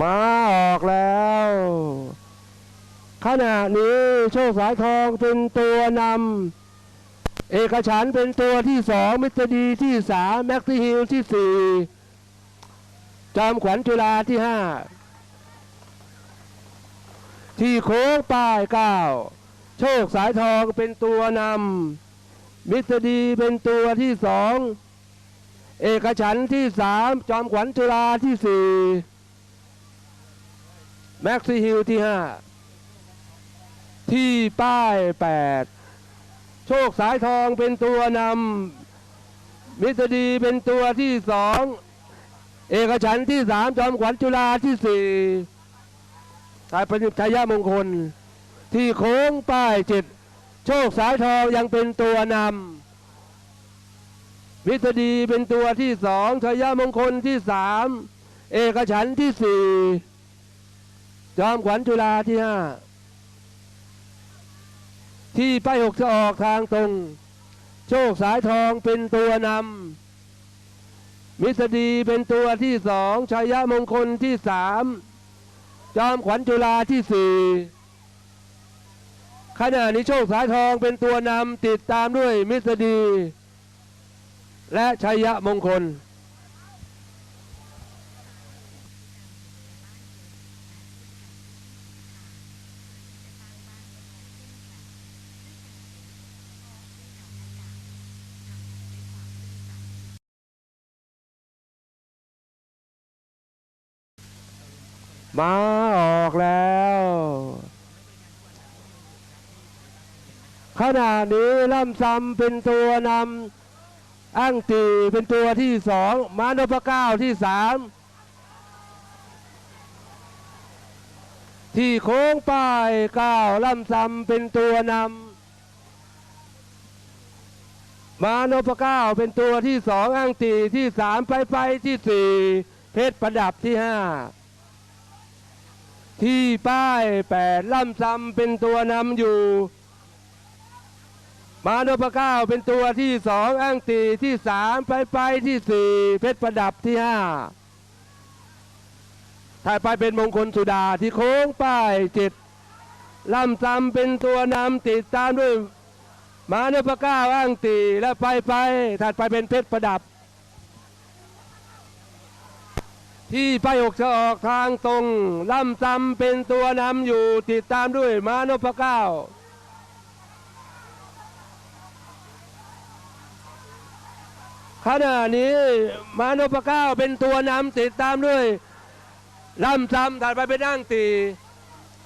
มาออกแล้ว ขณะนี้โชคสายทองเป็นตัวนำเอกฉันเป็นตัวที่สองมิตรดีที่สามแม็กซี่ฮิลที่สี่จอมขวัญจุฬาที่ห้าที่โค้งป้ายเก้าโชคสายทองเป็นตัวนำมิตรดีเป็นตัวที่สองเอกฉันท์ที่สามจอมขวัญจุฬาที่สี่ แม็กซี่ฮิลที่ห้าที่ป้ายแปดโชคสายทองเป็นตัวนำมิตรดีเป็นตัวที่สองเอกฉันท์ที่สามจอมขวัญจุฬาที่สี่สายประยุทธ์ชัยมงคล ที่โค้งป้ายเจ็ดโชคสายทองยังเป็นตัวนำมิตรดีเป็นตัวที่สองชัยมงคลที่สามเอกฉันท์ที่สี่ จอมขวัญจุฬาที่ห้าที่ป้ายหกจะออกทางตรง โชคสายทองเป็นตัวนำมิสดีเป็นตัวที่สองชัยยะมงคลที่สามจอมขวัญจุฬาที่สี่ขณะนี้โชคสายทองเป็นตัวนำติดตามด้วยมิสดี และชัยยะมงคล มาออกแล้ว ขณะนี้ล่ำซำเป็นตัวนำอั้งตีเป็นตัวที่สองมานพเก้าที่สามที่โค้งป้ายเก้าล่ำซำเป็นตัวนำมานพเก้าเป็นตัวที่สองอั้งตีที่สามไปไปที่สี่เพชรประดับที่ห้า ที่ป้ายแปดล่ำซำเป็นตัวนำอยู่ มานพเก้าเป็นตัวที่สองอ้างตีที่สามไปไปที่สี่เพชรประดับที่ห้าถ่ายไปเป็นมงคลสุดาที่โค้งป้ายเจ็ดล่ำซำเป็นตัวนำติดตามด้วย มานพเก้าอ้างตีและไปไปถัดไปเป็นเพชรประดับ ที่ไปหกจะออกทางตรงล่ำซำเป็นตัวนำอยู่ติดตามด้วยมานพเก้าขณะนี้มานพเก้าเป็นตัวนำติดตามด้วยล่ำซำถัดไปเป็นอ้างตี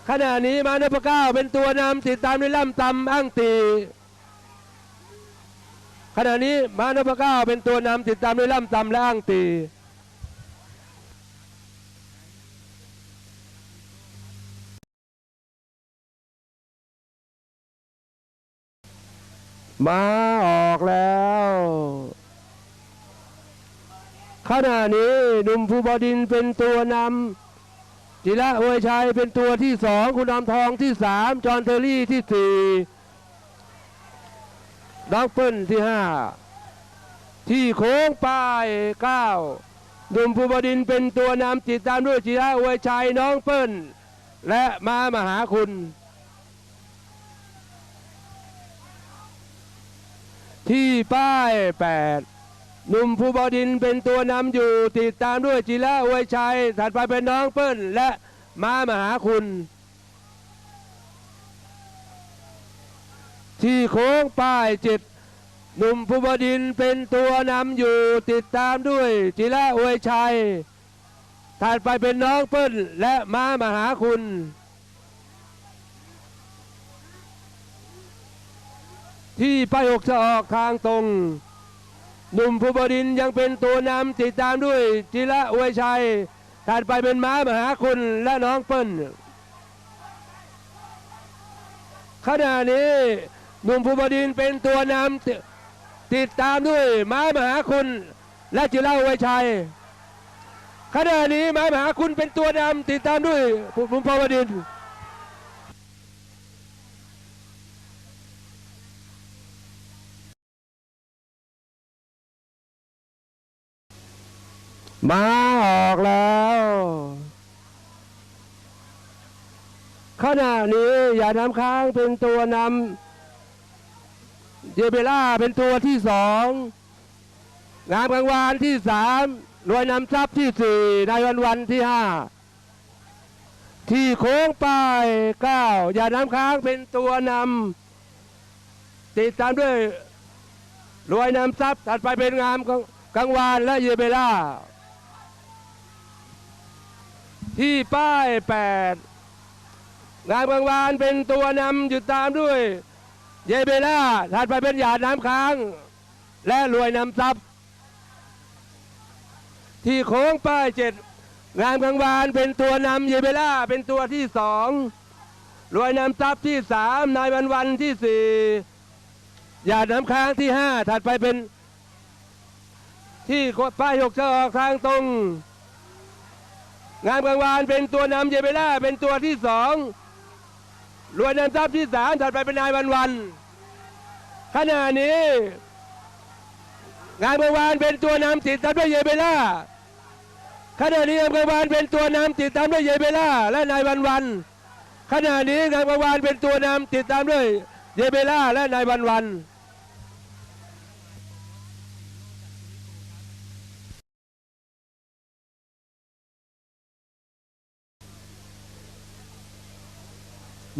ขณะนี้มานพเก้าเป็นตัวนำติดตามด้วยล่ำซำอ้างตีขณะนี้มานพเก้าเป็นตัวนำติดตามด้วยล่ำซำและอ้างตี มาออกแล้ว ขณะนี้หนุ่มภูบดินเป็นตัวนำจิระอวยชัยเป็นตัวที่สองคุณนำทองที่สามจอห์นเทอรี่ที่สี่ด็อกเปิลที่ห้าที่โค้งป้ายเก้าหนุ่มภูบดินเป็นตัวนำติดตามด้วยจิระอวยชัยน้องเปิ้ลและมามหาคุณ ที่ป้ายแปดหนุ่มภูบดินเป็นตัวนำอยู่ติดตามด้วยจิระอวยชัย ถัดไปเป็นน้องเปิ้ลและม้ามหาคุณ ที่โค้งป้ายเจ็ดหนุ่มภูบดินเป็นตัวนำอยู่ติดตามด้วยจิระอวยชัย ถัดไปเป็นน้องเปิ้ลและม้ามหาคุณ ที่ป้ายหกจะออกทางตรงหนุ่มภูบดินยังเป็นตัวนำติดตามด้วยจิระอวยชัยถัดไปเป็นม้ามหาคุณและน้องเปิ้ลขณะนี้หนุ่มภูบดินเป็นตัวนำติดตามด้วยม้ามหาคุณและจิระอวยชัยขณะนี้ม้ามหาคุณเป็นตัวนำติดตามด้วยหนุ่มภูบดิน มาออกแล้ว ขณะนี้อย่าน้ำค้างเป็นตัวนำเยเบล่าเป็นตัวที่สองงามกลางวานที่สามรวยนำทรัพย์ที่สี่ในวันวันที่ห้าที่โค้งไปเก้าอย่าน้ำค้างเป็นตัวนำติดตามด้วยรวยนำทรัพย์ถัดไปเป็นงามกลางวานและเยเบล่า ที่ป้ายแปดงามกลางวานเป็นตัวนำอยู่ตามด้วย เยเบล่าถัดไปเป็นหยาดน้ำค้าง และรวยนำทรัพย์ ที่โค้งป้ายเจ็ดงามกลางวานเป็นตัวนำเยเบล่าเป็นตัวที่สองรวยนำทรัพย์ที่สามนายวันวันที่สี่หยาดน้ำค้างที่ห้าถัดไปเป็นที่ป้ายหกจะออกทางตรง งามกลางวานเป็นตัวนำเยเบล่าเป็นตัวที่สองรวยนำทรัพย์ที่สามถัดไปเป็นนายวันวันขณะนี้ งานกลางวานเป็นตัวนำติดตามด้วยเยเบล่าขณะนี้งานกลางวานเป็นตัวนำติดตามด้วยเยเบล่าและนายวันวันขณะนี้งานกลางวานเป็นตัวนำติดตามด้วยเยเบล่าและนายวันวัน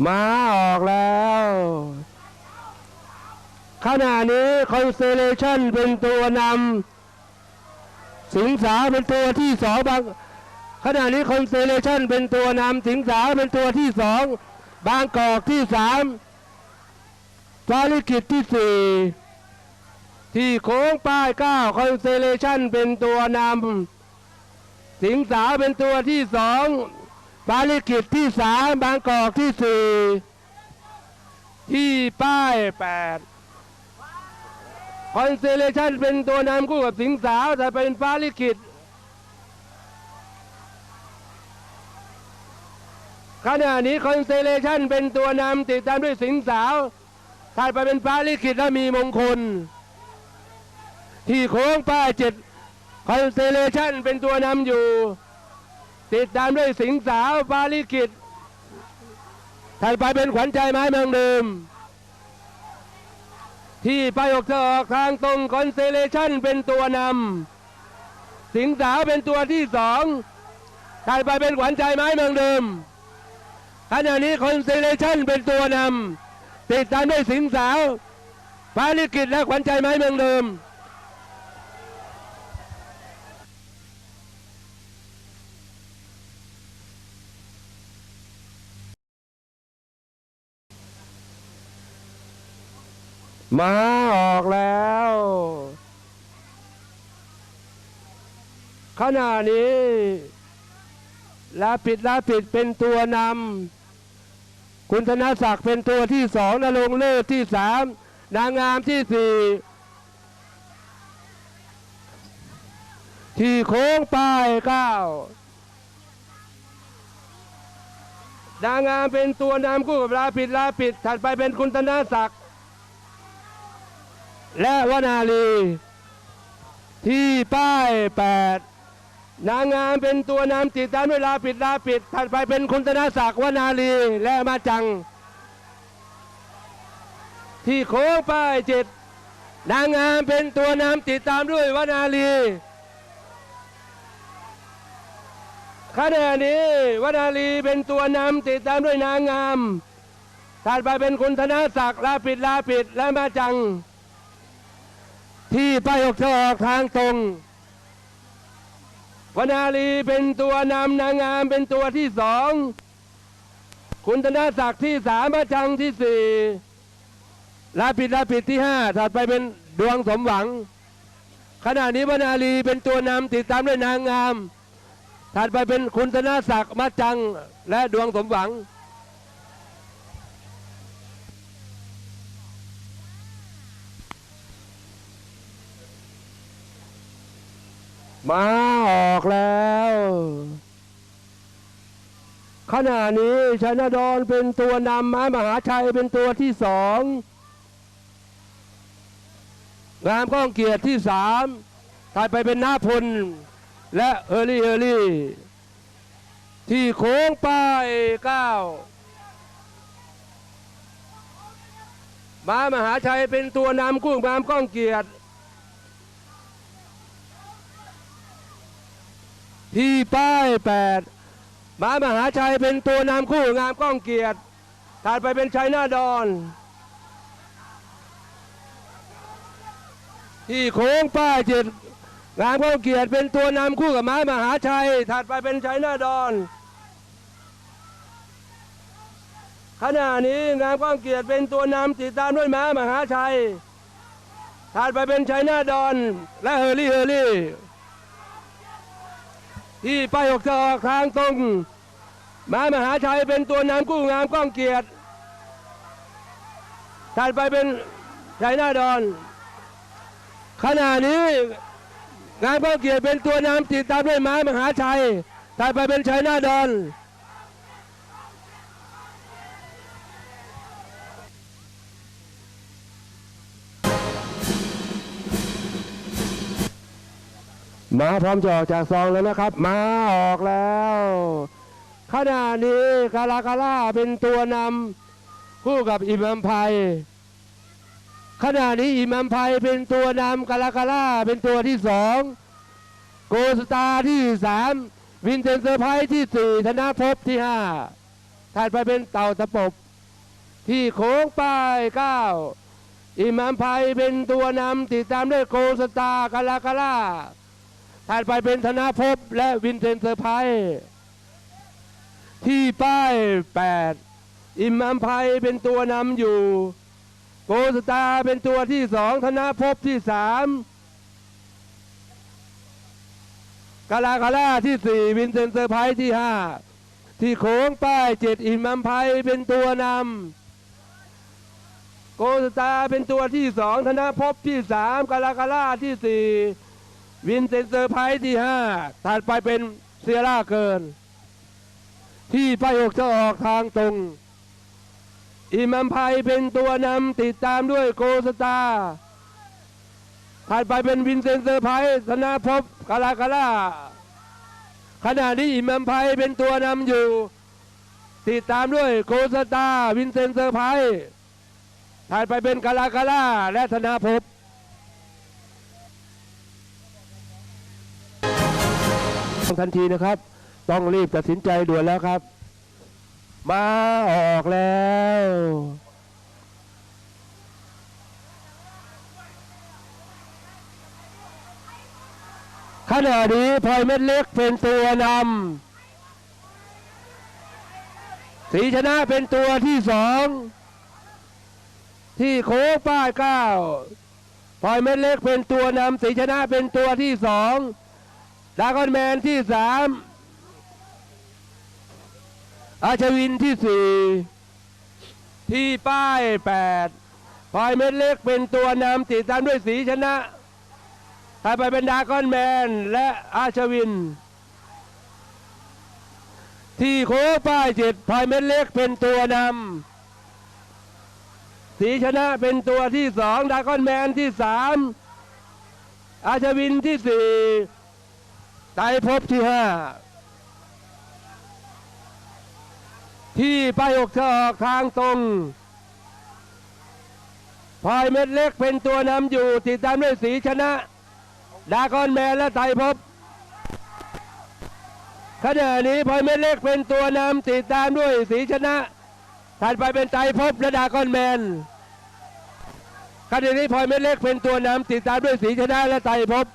มาออกแล้วขณะนี้คอนเ e เลชันเป็นตัวนำสิงสาเป็นตัวที่สองบางขณะนี้คอนเ e เลชันเป็นตัวนำสิงสาเป็นตัวที่สองบางกอกที่สามฟาริกิจที่สี่ที่โค้งป้ายเก้าคอนเ e เลชันเป็นตัวนำสิงสาเป็นตัวที่สอง ปาลิกิจที่สามบางกอกที่สี่ที่ป้ายแปดคอนเซเลชันเป็นตัวนำคู่กับสิงสาวแต่เป็นปาลิกิจขณะนี้คอนเซเลชันเป็นตัวนำติดตามด้วยสิงสาวถัดไปเป็นปาลิกิจและมีมงคล ที่โค้งป้ายเจ็ดคอนเซเลชันเป็นตัวนำอยู่ ติดตามด้วยสิงสาวปาลิกิจถัดไปเป็นขวัญใจไม้เมืองเดิม ที่ไปออกจะออกทางตรงคอนเซเลชันเป็นตัวนำสิงสาวเป็นตัวที่สองถัดไปเป็นขวัญใจไม้เมืองเดิมขณะนี้คอนเซเลชันเป็นตัวนำติดตามด้วยสิงสาวปาลิกิจและขวัญใจไม้เมืองเดิม มาออกแล้ว ขณะนี้ลาปิดลาปิดเป็นตัวนำคุณธนศักดิ์เป็นตัวที่สองนรงเลิศที่สามนางงามที่สี่ที่โค้งป้ายเก้านางงามเป็นตัวนำคู่กับลาปิดลาปิดถัดไปเป็นคุณธนศักดิ์ และวนาลี ที่ป้ายแปดนางงามเป็นตัวนำติดตามด้วลาปิดลาปิดถัดไปเป็นคุณธนาศักดิ์วนาลีและมาจัง ที่โค้งป้ายเจ็ดนางงามเป็นตัวนำติดตามด้วยวนาลีขณะนี้วนาลีเป็นตัวนำติดตามด้วยนางงามถัดไปเป็นคุณธนาศักดิ์ลาปิดลาปิดและมาจัง ที่ป้ายออกจะออกทางตรงวนาลีเป็นตัวนำนางงามเป็นตัวที่สองคุณธนศักดิ์ที่สามมาจังที่สี่ลาปิดลาปิดที่ห้าถัดไปเป็นดวงสมหวัง ขณะนี้วนาลีเป็นตัวนำติดตามด้วยนางงาม ถัดไปเป็นคุณธนศักดิ์มาจังและดวงสมหวัง มาออกแล้ว ขณะนี้ชนะดอนเป็นตัวนำม้มหาชัยเป็นตัวที่สองงามก้องเกียรติที่สามถัยไปเป็นหน้าพล และเฮอรี่เฮอรี่ ที่โค้งไปเก้าม้ามหาชัยเป็นตัวนำกู้งงามก้องเกียรติ ที่ป้ายแปดม้ามหาชัยเป็นตัวนำคู่งามก้องเกียรติถัดไปเป็นชัยนาดอนที่โค้งป้ายเจ็ดงามก้องเกียรติเป็นตัวนำคู่กับม้ามหาชัย ถัดไปเป็นชัยนาดอนขณะนี้งามก้องเกียรติเป็นตัวนำติดตามด้วยม้ามหาชัยถัดไปเป็นชัยนาดอนและเฮอรี่เฮอรี่ ที่ป้ายหกจะออกทางตรงม้ามหาชัยเป็นตัวนำกู้งามก้องเกียรติถัดไปเป็นชัยนาดอน ขณะนี้งามก้องเกียรติเป็นตัวนำติดตามด้วยม้ามหาชัยถัดไปเป็นชัยนาดอน มาพร้อมจะออกจากซองแล้วนะครับมาออกแล้วขณะนี้คาราคาร่าเป็นตัวนำคู่กับอิมัมไพขณะนี้อิมัมไพเป็นตัวนำคาราคาร่าเป็นตัวที่สองโกสตาที่สามวินเซนเซอร์ไพที่สี่ธนภพที่ห้าถัดไปเป็นเต่าตะปบ ที่โค้งป้ายเก้าอิมัมไพเป็นตัวนำติดตามด้วยโกสตาคาราคาร่า ถัดไปเป็นธนาภพและวินเทนเซอร์ไพรที่ป้าย 8 อิมอัมไพเป็นตัวนำอยู่ โกสตาเป็นตัวที่สองธนาภพที่สามกาลาคาร่าที่สี่วินเทนเซอร์ไพที่ห้าที่โค้งป้ายเจ็ดอิมอัมไพเป็นตัวนำโกสตาเป็นตัวที่สองธนาภพที่สามกาลาคาร่าที่สี่ วินเซนเซอร์ไพรส์ที่ห้าถัดไปเป็นเซียร่าเกิน ที่ไป้ายอกจะออกทางตรง อิมัมไพเป็นตัวนำติดตามด้วยโกสตาถัดไปเป็นวินเซนเซอร์ไพรส์ธนาภพกาลากาล่าขณะนี้อิมัมไพเป็นตัวนำอยู่ ติดตามด้วยโกสตาวินเซนเซอร์ไพรส์ถัดไปเป็นกาลากาล่าและธนาภพ ทันทีนะครับ ต้องรีบตัดสินใจด่วนแล้วครับ มาออกแล้วขณะนี้พลอยเม็ดเล็กเป็นตัวนำสีชนะเป็นตัวที่สองที่โค้งป้ายเก้าพลอยเม็ดเล็กเป็นตัวนำสีชนะเป็นตัวที่สอง ดากอนแมนที่สามอาชวินที่สี่ที่ป้ายแปดพลอยเม็ดเล็กเป็นตัวนำติดตามด้วยสีชนะถ้าไปเป็นดากอนแมนและอาชวิน ที่โค้งป้ายเจ็ดพลอยเม็ดเล็กเป็นตัวนำสีชนะเป็นตัวที่สองดากอนแมนที่สามอาชวินที่สี่ ไตรภพที่ห้าที่ไป้ายอกจะออกทางตรงพลอยเม็ดเล็กเป็นตัวนำอยู่ ติดตามด้วยสีชนะ ดากอนแมนและไตรภพขณะนี้พลอยเม็ดเล็กเป็นตัวนำติดตามด้วยสีชนะถัดไปเป็นไตรภพและดากอนแมนขณะนี้พลอยเม็ดเล็กเป็นตัวนำติดตามด้วยสีชนะและไตรภพ